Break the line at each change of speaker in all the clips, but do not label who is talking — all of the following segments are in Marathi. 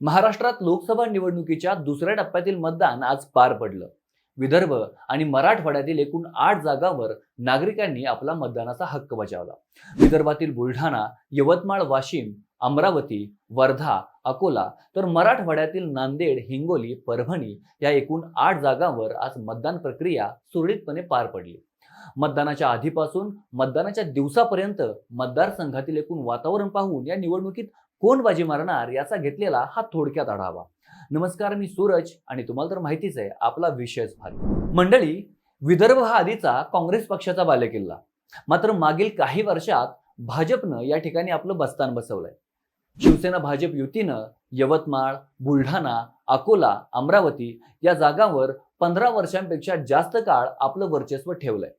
महाराष्ट्रात लोकसभा निवडणुकीच्या दुसऱ्या टप्प्यातील मतदान आज पार पडलं. विदर्भ आणि मराठवाड्यातील एकूण आठ जागांवर नागरिकांनी आपला मतदानाचा हक्क बजावला. विदर्भातील बुलढाणा यवतमाळ वाशिम अमरावती वर्धा अकोला तर मराठवाड्यातील नांदेड हिंगोली परभणी या एकूण आठ जागांवर आज मतदान प्रक्रिया सुरळीतपणे पार पडली. मतदानाच्या आधीपासून मतदानाच्या दिवसापर्यंत मतदारसंघातील एकूण वातावरण पाहून या निवडणुकीत कोण बाजी मारणार याचा घेतलेला हा थोडक्यात आढावा. नमस्कार मी सूरज आणि तुम्हाला तर माहितीच आहे आपला विषयच भारी. मंडळी विदर्भ हा आधीचा काँग्रेस पक्षाचा बालेकिल्ला. मात्र मागील काही वर्षात भाजपनं या ठिकाणी आपलं बस्तान बसवलंय. शिवसेना भाजप युतीनं यवतमाळ बुलढाणा अकोला अमरावती या जागांवर पंधरा वर्षांपेक्षा जास्त काळ आपलं वर्चस्व ठेवलंय.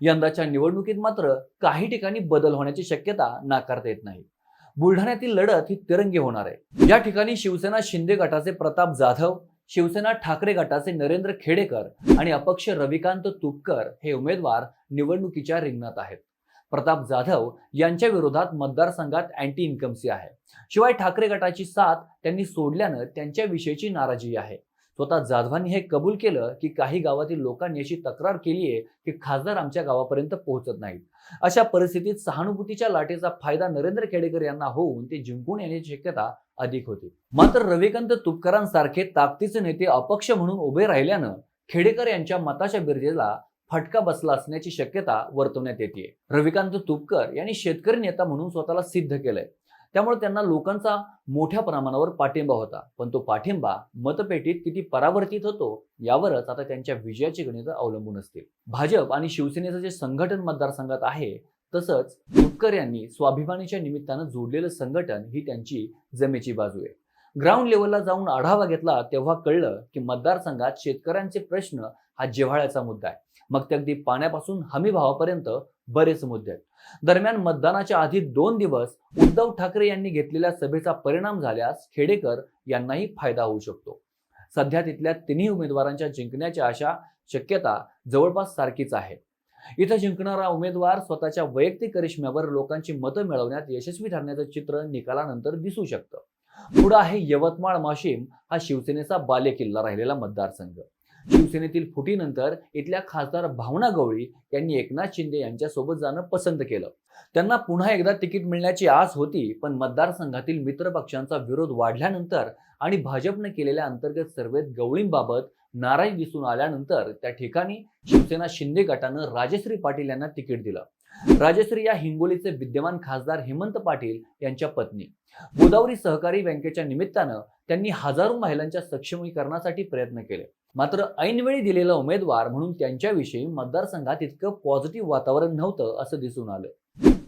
यंदाच्या निवडणुकीत मात्र काही ठिकाणी बदल होण्याची शक्यता नाकारता येत नाही. बुलढाण्यातील लढत ही तिरंगी होणार आहे. या ठिकाणी शिवसेना शिंदे गटाचे प्रताप जाधव शिवसेना ठाकरे गटाचे नरेंद्र खेडेकर आणि अपक्ष रविकांत तुपकर हे उमेदवार निवडणुकीच्या रिंगणात आहेत. प्रताप जाधव यांच्या विरोधात मतदारसंघात अँटी इन्कमसी आहे. शिवाय ठाकरे गटाची साथ त्यांनी सोडल्यानं त्यांच्याविषयीची नाराजी आहे. स्वतः जाधवांनी हे कबूल केलं की काही गावातील लोकांनी अशी तक्रार केली आहे की खासदार आमच्या गावापर्यंत पोहोचत नाहीत. अशा परिस्थितीत सहानुभूतीच्या लाटेचा फायदा नरेंद्र खेडेकर यांना होऊन ते जिंकून येण्याची शक्यता अधिक होती. मात्र रविकांत तुपकरांसारखे ताकदीचे नेते अपक्ष म्हणून उभे राहिल्यानं खेडेकर यांच्या मताच्या बिर्जेला फटका बसला असण्याची शक्यता वर्तवण्यात येते रविकांत तुपकर यांनी शेतकरी नेता म्हणून स्वतःला सिद्ध केलंय. त्यामुळे त्यांना लोकांचा मोठ्या प्रमाणावर पाठिंबा होता. पण तो पाठिंबा मतपेटीत किती परावर्तित होतो यावरच आता त्यांच्या विजयाची गणित अवलंबून असतील. भाजप आणि शिवसेनेचं जे संघटन मतदारसंघात आहे तसंच तुपकर यांनी स्वाभिमानीच्या निमित्तानं जोडलेलं संघटन ही त्यांची जमेची बाजू आहे. ग्राउंड लेवलला जाऊन आढावा घेतला तेव्हा कळलं की मतदारसंघात शेतकऱ्यांचे प्रश्न हा जिव्हाळ्याचा मुद्दा आहे. मग ते अगदी पाण्यापासून हमी भावापर्यंत बरेच मुद्दे आहेत. दरम्यान मतदानाच्या आधी दोन दिवस उद्धव ठाकरे यांनी घेतलेल्या सभेचा परिणाम झाल्यास खेडेकर यांनाही फायदा होऊ शकतो. सध्या तिथल्या तिन्ही उमेदवारांच्या जिंकण्याच्या अशा शक्यता जवळपास सारखीच आहे. इथं जिंकणारा उमेदवार स्वतःच्या वैयक्तिक करिश्म्यावर लोकांची मतं मिळवण्यात यशस्वी ठरण्याचं चित्र निकालानंतर दिसू शकतं. पुढं आहे यवतमाळ माशिम हा शिवसेनेचा बालेकिल्ला राहिलेला मतदारसंघ. शिवसेनेतील फुटीनंतर इथल्या खासदार भावना गवळी यांनी एकनाथ शिंदे यांच्यासोबत जाणं पसंत केलं. त्यांना पुन्हा एकदा तिकीट मिळण्याची आस होती पण मतदारसंघातील मित्रपक्षांचा विरोध वाढल्यानंतर आणि भाजपनं केलेल्या अंतर्गत सर्वेत गवळींबाबत नाराजी दिसून आल्यानंतर त्या ठिकाणी शिवसेना शिंदे गटानं राजश्री पाटील यांना तिकीट दिलं. राजश्री या हिंगोलीचे विद्यमान खासदार हेमंत पाटील यांच्या पत्नी. गोदावरी सहकारी बँकेच्या निमित्तानं त्यांनी हजारो महिलांच्या सक्षमीकरणासाठी प्रयत्न केले. मात्र ऐनवेळी दिलेला उमेदवार म्हणून त्यांच्याविषयी मतदारसंघात इतकं पॉझिटिव्ह वातावरण नव्हतं असं दिसून आलं.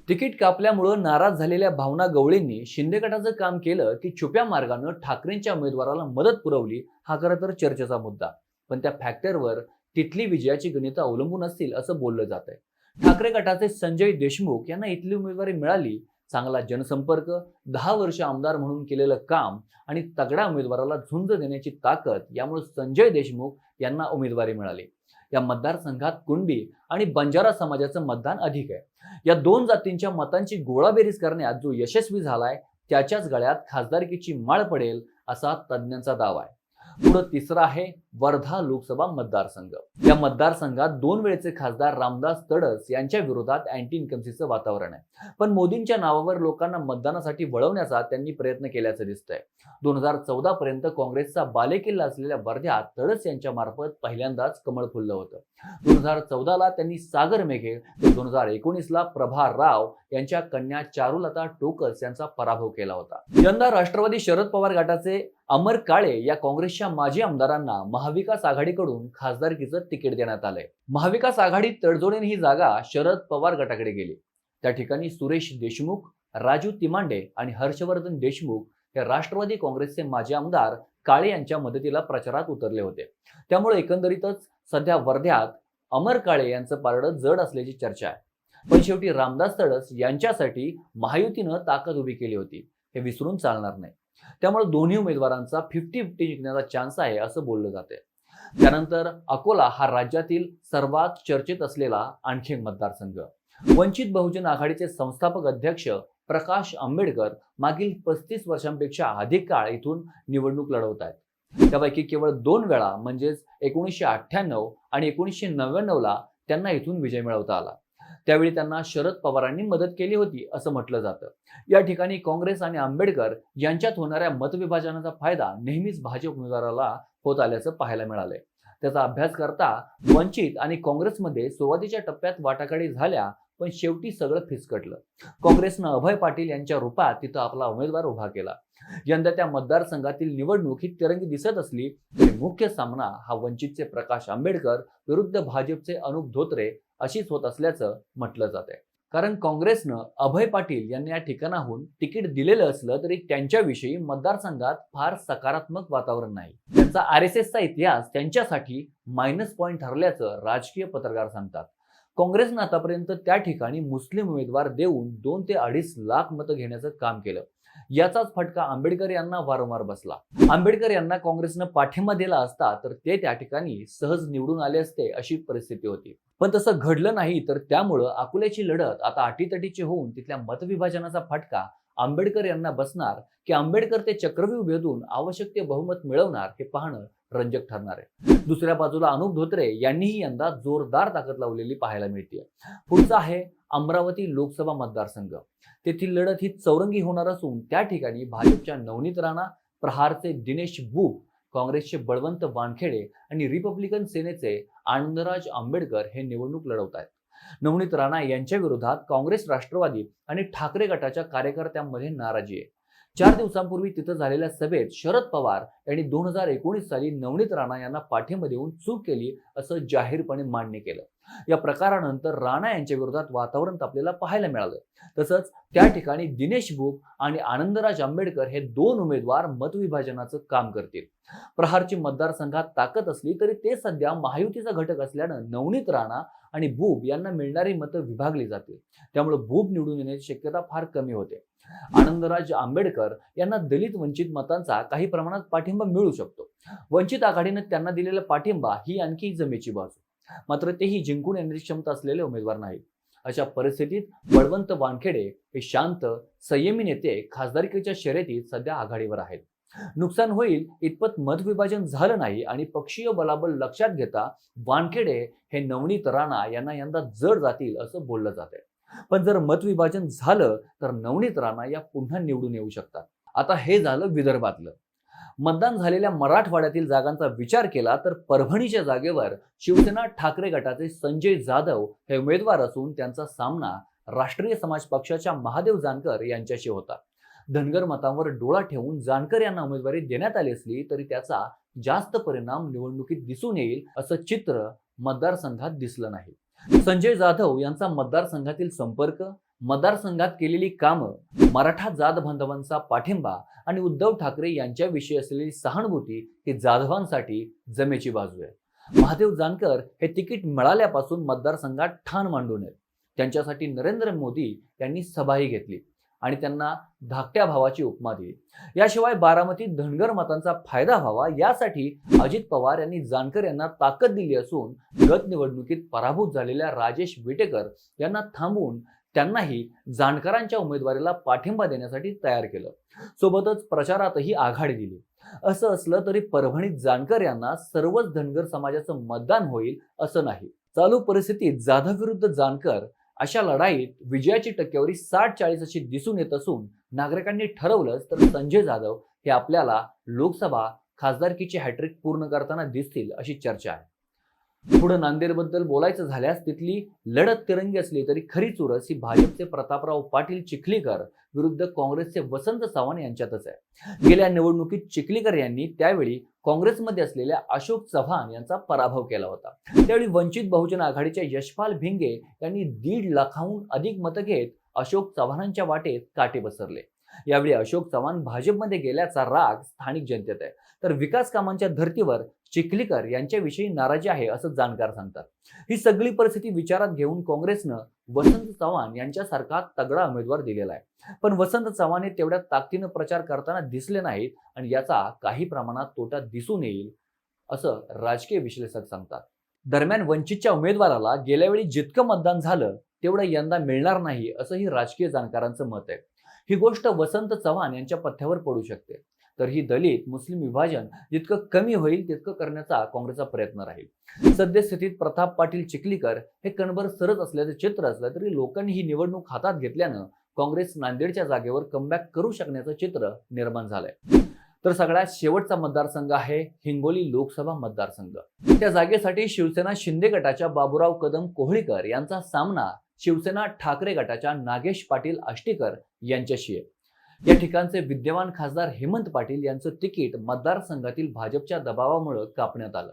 तिकीट कापल्यामुळं नाराज झालेल्या भावना गवळींनी शिंदे गटाचं काम केलं की छुप्या मार्गानं ठाकरेंच्या उमेदवाराला मदत पुरवली हा खरं तर चर्चेचा मुद्दा. पण त्या फॅक्टरवर तिथली विजयाची गणितं अवलंबून असतील असं बोललं जात आहे ठाकरे गटाचे संजय देशमुख यांना इथली उमेदवारी मिळाली. चांगला जनसंपर्क दहा वर्ष आमदार म्हणून केलेलं काम आणि तगड्या उमेदवाराला झुंज देण्याची ताकद यामुळे संजय देशमुख यांना उमेदवारी मिळाली. या मतदारसंघात कुणबी आणि बंजारा समाजाचं मतदान अधिक आहे. या दोन जातींच्या मतांची गोळाबेरीज करण्यात जो यशस्वी झालाय त्याच्याच गळ्यात खासदारकीची माळ पडेल असा तज्ज्ञांचा दावा आहे. पुढं तिसरा आहे वर्धा लोकसभा मतदारसंघ. या मतदारसंघात दोन वेळेचे खासदार रामदास तडस यांच्या विरोधात अँटी इन्कमसीचं वातावरण आहे. पण मोदींच्या नावावर लोकांना मतदानासाठी वळवण्याचा त्यांनी प्रयत्न केल्याचं दिसतंय. दोन हजार चौदा पर्यंत काँग्रेसचा बालेकिल्ला असलेल्या वर्ध्यात तडस यांच्या मार्फत पहिल्यांदाच कमळ फुललं होतं. दोन हजार चौदाला त्यांनी सागर मेघे तर दोन हजार एकोणीसला प्रभा राव यांच्या कन्या चारुलता टोकस यांचा पराभव केला होता. यंदा राष्ट्रवादी शरद पवार गटाचे अमर काळे या काँग्रेसच्या माजी आमदारांना महाविकास आघाडीकडून खासदारकीचं तिकीट देण्यात आलंय. महाविकास आघाडी तडजोडीने ही जागा शरद पवार गटाकडे गेली. त्या ठिकाणी सुरेश देशमुख राजू तिमांडे आणि हर्षवर्धन देशमुख हे राष्ट्रवादी काँग्रेसचे माजी आमदार काळे यांच्या मदतीला प्रचारात उतरले होते. त्यामुळे एकंदरीतच सध्या वर्ध्यात अमर काळे यांचं पारडं जड असल्याची चर्चा आहे. पण शेवटी रामदास तडस यांच्यासाठी महायुतीनं ताकद उभी केली होती. हे विसरून चालणार नाही. त्यामुळे दोन्ही उमेदवारांचा फिफ्टी फिफ्टी जिंकण्याचा चान्स आहे असं बोललं जाते त्यानंतर अकोला हा राज्यातील सर्वात चर्चेत असलेला आणखी एक मतदारसंघ. वंचित बहुजन आघाडीचे संस्थापक अध्यक्ष प्रकाश आंबेडकर मागील पस्तीस वर्षांपेक्षा अधिक काळ इथून निवडणूक लढवत आहेत. त्यापैकी केवळ दोन वेळा म्हणजेच एकोणीसशे अठ्ठ्याण्णव आणि एकोणीसशे नव्याण्णवला त्यांना इथून विजय मिळवता आला. त्यावेळी त्यांना शरद पवारांनी मदत केली होती असं म्हटलं जातं. या ठिकाणी काँग्रेस आणि आंबेडकर यांच्यात होणाऱ्या मतविभाजनाचा फायदा नेहमीच भाजप उमेदवाराला होत आल्याचं पाहायला मिळालंय. त्याचा अभ्यास करता वंचित आणि काँग्रेसमध्ये सुरुवातीच्या टप्प्यात वाटाघाटी झाल्या पण शेवटी सगळं फिसकटलं. काँग्रेसनं अभय पाटील यांच्या रूपात तिथं आपला उमेदवार उभा केला. यंदा त्या मतदारसंघातील निवडणूक ही तिरंगी दिसत असली तरी मुख्य सामना हा वंचितचे प्रकाश आंबेडकर विरुद्ध भाजपचे अनुप धोत्रे अशीच होत असल्याचं म्हटलं जात आहे कारण काँग्रेसनं अभय पाटील यांना या ठिकाणाहून तिकीट दिलेलं असलं तरी त्यांच्याविषयी मतदारसंघात फार सकारात्मक वातावरण नाही. त्यांचा आर एस एसचा इतिहास त्यांच्यासाठी मायनस पॉईंट ठरल्याचं राजकीय पत्रकार सांगतात. काँग्रेसनं आतापर्यंत त्या ठिकाणी मुस्लिम उमेदवार देऊन दोन ते अडीच लाख मतं घेण्याचं काम केलं. याचाच फटका आंबेडकर यांना वारंवार बसला. आंबेडकर यांना काँग्रेसनं पाठिंबा दिला असता तर ते त्या ठिकाणी सहज निवडून आले असते अशी परिस्थिती होती. पण तसं घडलं नाही तर त्यामुळं अकोल्याची लढत आता अटीतटीची होऊन तिथल्या मतविभाजनाचा फटका आंबेडकर यांना बसणार की आंबेडकर ते चक्रव्यूह भेदून आवश्यक ते बहुमत मिळवणार हे पाहणं रंजक ठरणार आहे. दुसऱ्या बाजूला अनुप धोत्रे यांनीही यंदा जोरदार ताकद लावलेली पाहायला मिळते पुढचा आहे अमरावती लोकसभा मतदारसंघ. तेथील लढत ही चौरंगी होणार असून त्या ठिकाणी भाजपच्या नवनीत राणा प्रहारचे दिनेश बुक काँग्रेसचे बळवंत वानखेडे आणि रिपब्लिकन सेनेचे आनंदराज आंबेडकर हे निवडणूक लढवत आहेत. नवनीत राणा यांच्या विरोधात काँग्रेस राष्ट्रवादी आणि ठाकरे गटाच्या कार्यकर्त्यांमध्ये नाराजी आहे. चार दिवसांपूर्वी तिथं झालेल्या सभेत शरद पवार यांनी दोन हजार एकोणीस साली नवनीत राणा यांना पाठिंबा देऊन चूक केली असं जाहीरपणे मान्य केलं. या प्रकारानंतर राणा यांच्या विरोधात वातावरण तापलेला पाहायला मिळालं. तसंच त्या ठिकाणी दिनेश बुक आणि आनंदराज आंबेडकर हे दोन उमेदवार मतविभाजनाचं काम करतील. प्रहारची मतदारसंघात ताकद असली तरी ते सध्या महायुतीचा घटक असल्यानं नवनीत राणा आणि बूब यांना मिळणारी मतं विभागली जातील. त्यामुळे बूब निवडून येण्याची शक्यता फार कमी होते. आनंदराज आंबेडकर यांना दलित वंचित मतांचा काही प्रमाणात पाठिंबा मिळू शकतो. वंचित आघाडीनं त्यांना दिलेला पाठिंबा ही आणखी जमेची बाजू. मात्र तेही जिंकून येण्याची क्षमता असलेले उमेदवार नाहीत. अशा परिस्थितीत बळवंत वानखेडे हे शांत संयमी नेते खासदारकीच्या शर्यतीत सध्या आघाडीवर आहेत. नुकसान होईल इतपत मतविभाजन झालं नाही आणि पक्षीय बलाबल लक्षात घेता वानखेडे हे नवनीत राणा यांना यंदा जड जातील असं बोललं जात आहे. पण जर मतविभाजन झालं तर नवनीत राणा या पुन्हा निवडून येऊ शकतात. आता हे झालं विदर्भातलं. मतदान झालेल्या मराठवाड्यातील जागांचा विचार केला तर परभणीच्या जागेवर शिवसेना ठाकरे गटाचे संजय जाधव हे उमेदवार असून त्यांचा सामना राष्ट्रीय समाज पक्षाच्या महादेव जानकर यांच्याशी होता. धनगर मतांवर डोळा ठेवून जानकर यांना उमेदवारी देण्यात आली असली तरी त्याचा जास्त परिणाम निवडणुकीत दिसून येईल असं चित्र मतदारसंघात दिसलं नाही. संजय जाधव यांचा मतदारसंघातील संपर्क मतदारसंघात केलेली कामं मराठा जात बांधवांचा पाठिंबा आणि उद्धव ठाकरे यांच्याविषयी असलेली सहानुभूती ही जाधवांसाठी जमेची बाजू आहे. महादेव जानकर हे तिकीट मिळाल्यापासून मतदारसंघात ठाण मांडून आहेत. त्यांच्यासाठी नरेंद्र मोदी यांनी सभाही घेतली. आणि त्यांना धाकट्या भावाची उपमा दिली. याशिवाय बारामतीत धनगर मतांचा फायदा व्हावा यासाठी अजित पवार यांनी जानकर यांना ताकद दिली असून गत निवडणुकीत पराभूत झालेल्या राजेश विटेकर यांना थांबवून त्यांनाही जानकरांच्या उमेदवारीला पाठिंबा देण्यासाठी तयार केलं. सोबतच प्रचारातही आघाडी दिली. असं असलं तरी परभणीत जानकर यांना सर्वच धनगर समाजाचं मतदान होईल असं नाही. चालू परिस्थितीत जाधव विरुद्ध जानकर अशा लढाईत विजयाची टक्केवारी साठ चाळीस अशी दिसून येत असून नागरिकांनी ठरवलंच तर संजय जाधव हे आपल्याला लोकसभा खासदारकीची हॅट्रिक पूर्ण करताना दिसतील अशी चर्चा आहे. पुढे नांदेडबद्दल बोलायचं झाल्यास तिथली लढत तिरंगी असली तरी खरी चुरस ही भाजपचे प्रतापराव पाटील चिखलीकर विरुद्ध काँग्रेसचे वसंत सावंत यांच्यातच आहे. गेल्या निवडणुकीत चिखलीकर यांनी त्यावेळी काँग्रेसमध्ये असलेल्या अशोक चव्हाण यांचा पराभव केला होता. त्यावेळी वंचित बहुजन आघाडीच्या यशपाल भिंगे यांनी दीड लाखाहून अधिक मतं घेत अशोक चव्हाणांच्या वाटेत काटे पसरले. यावेळी अशोक चव्हाण भाजपमध्ये गेल्याचा राग स्थानिक जनतेत आहे. तर विकास कामांच्या धर्तीवर चिखलीकर यांच्याविषयी नाराजी आहे असं जाणकार सांगतात. ही सगळी परिस्थिती विचारात घेऊन काँग्रेसनं वसंत चव्हाण यांच्यासारखा तगडा उमेदवार दिलेला आहे. पण वसंत चव्हाण हे तेवढ्या ताकदीनं प्रचार करताना दिसले नाहीत आणि याचा काही प्रमाणात तोटा दिसून येईल असं राजकीय विश्लेषक सांगतात. दरम्यान वंचितच्या उमेदवाराला गेल्या वेळी जितकं मतदान झालं तेवढं यंदा मिळणार नाही असंही राजकीय जाणकारांचं मत आहे. ही गोष्ट वसंत चव्हाण यांच्या पथ्यावर पडू शकते. तर ही दलित मुस्लिम विभाजन जितकं कमी होईल तितकं करण्याचा काँग्रेसचा प्रयत्न राहील. सद्यस्थितीत प्रताप पाटील चिखलीकर हे कणभर सरत असल्याचं चित्र असलं तरी लोकांनी ही निवडणूक हातात घेतल्यानं काँग्रेस नांदेडच्या जागेवर कमबॅक करू शकण्याचं चित्र निर्माण झालंय. तर सगळ्यात शेवटचा मतदारसंघ आहे हिंगोली लोकसभा मतदारसंघ. त्या जागेसाठी शिवसेना शिंदे गटाच्या बाबुराव कदम कोहळीकर यांचा सामना शिवसेना ठाकरे गटाच्या नागेश पाटील आष्टीकर यांच्याशी आहे. या ठिकाणचे विद्यमान खासदार हेमंत पाटील यांचं तिकीट मतदारसंघातील भाजपच्या दबावामुळे कापण्यात आलं.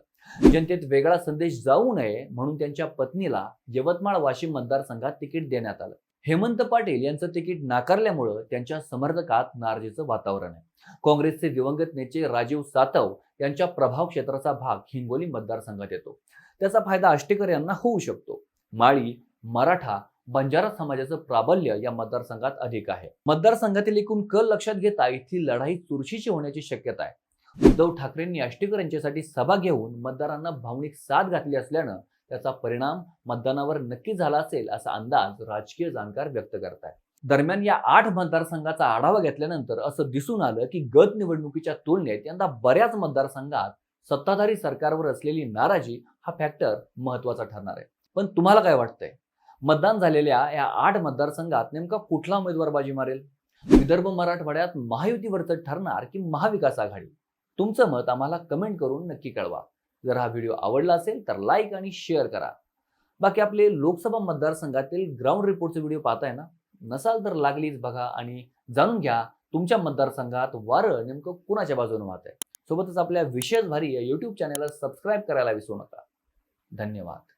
जनतेत वेगळा संदेश जाऊ नये म्हणून त्यांच्या पत्नीला यवतमाळ वाशिम मतदारसंघात तिकीट देण्यात आलं. हेमंत पाटील यांचं तिकीट नाकारल्यामुळं त्यांच्या समर्थकात नाराजीचं वातावरण आहे. काँग्रेसचे दिवंगत नेते राजीव सातव यांच्या प्रभाव क्षेत्राचा भाग हिंगोली मतदारसंघात येतो. त्याचा फायदा आष्टेकर यांना होऊ शकतो. माळी मराठा बंजारा समाजाचं प्राबल्य या मतदारसंघात अधिक आहे. मतदारसंघातील एकूण कल लक्षात घेता इथली लढाई चुरशीची होण्याची शक्यता आहे. उद्धव ठाकरेंनी आष्टीकर यांच्यासाठी सभा घेऊन मतदारांना भावनिक साथ घातली असल्यानं त्याचा परिणाम मतदानावर नक्की झाला असेल असा अंदाज राजकीय जाणकार व्यक्त करत आहेत दरम्यान या आठ मतदारसंघाचा आढावा घेतल्यानंतर असं दिसून आलं की गत निवडणुकीच्या तुलनेत यंदा बऱ्याच मतदारसंघात सत्ताधारी सरकारवर असलेली नाराजी हा फॅक्टर महत्त्वाचा ठरणार आहे. पण तुम्हाला काय वाटतंय? मतदान झालेल्या या आठ मतदारसंघात नेमका कुठला उमेदवार बाजी मारेल? विदर्भ मराठवाड्यात महायुतीवरचं ठरणार की महाविकास आघाडी? तुमचं मत आम्हाला कमेंट करून नक्की कळवा. जर हा व्हिडिओ आवडला असेल तर लाईक आणि शेअर करा. बाकी आपले लोकसभा मतदारसंघातील ग्राउंड रिपोर्टचे व्हिडिओ पाहताय ना? नसाल तर लागलीच बघा आणि जाणून घ्या तुमच्या मतदारसंघात वारं नेमकं कुणाच्या बाजूने वाहत आहे सोबतच आपल्या विशेष भारी या युट्यूब चॅनेलला सबस्क्राईब करायला विसरू नका. धन्यवाद.